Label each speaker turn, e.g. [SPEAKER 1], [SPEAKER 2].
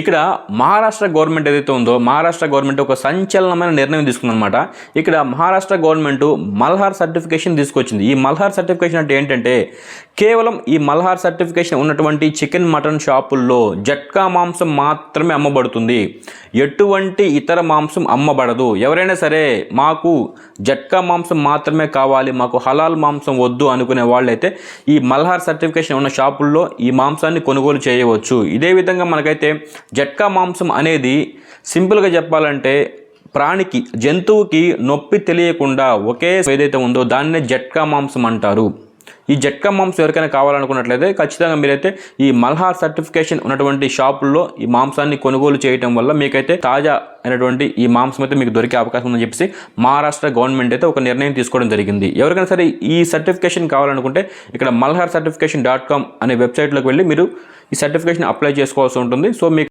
[SPEAKER 1] ఇక్కడ మహారాష్ట్ర గవర్నమెంట్ ఏదైతే ఉందో మహారాష్ట్ర గవర్నమెంట్ ఒక సంచలనమైన నిర్ణయం తీసుకుందనమాట ఇక్కడ మహారాష్ట్ర గవర్నమెంట్ మల్హార్ సర్టిఫికేషన్ తీసుకొచ్చింది. ఈ మల్హార్ సర్టిఫికేషన్ అంటే ఏంటంటే కేవలం ఈ మల్హార్ సర్టిఫికేషన్ ఉన్నటువంటి చికెన్ మటన్ షాపుల్లో జట్కా మాంసం మాత్రమే అమ్మబడుతుంది. ఎటువంటి ఇతర మాంసం అమ్మబడదు. ఎవరైనా సరే మాకు జట్కా మాంసం మాత్రమే కావాలి మాకు హలాల్ మాంసం వద్దు అనుకునే వాళ్ళైతే ఈ మల్హార్ సర్టిఫికేషన్ ఉన్న షాపుల్లో ఈ మాంసాన్ని కొనుగోలు చేయవచ్చు. ఇదే విధంగా మనకైతే జట్కా మాంసం అనేది సింపుల్గా చెప్పాలంటే ప్రాణికి జంతువుకి నొప్పి తెలియకుండా ఒకే ఏదైతే ఉందో దాన్నే జట్కా మాంసం అంటారు. ఈ జట్కా మాంసం ఎవరికైనా కావాలనుకున్నట్లయితే ఖచ్చితంగా మీరైతే ఈ మల్హార్ సర్టిఫికేషన్ ఉన్నటువంటి షాపుల్లో ఈ మాంసాన్ని కొనుగోలు చేయటం వల్ల మీకైతే తాజా అయినటువంటి ఈ మాంసం అయితే మీకు దొరికే అవకాశం ఉందని చెప్పేసి మహారాష్ట్ర గవర్నమెంట్ అయితే ఒక నిర్ణయం తీసుకోవడం జరిగింది. ఎవరికైనా సరే ఈ సర్టిఫికేషన్ కావాలనుకుంటే ఇక్కడ మల్హార్ సర్టిఫికేషన్ డాట్ కామ్ అనే వెబ్సైట్లోకి వెళ్ళి మీరు ఈ సర్టిఫికేషన్ అప్లై చేసుకోవాల్సి ఉంటుంది. సో మీకు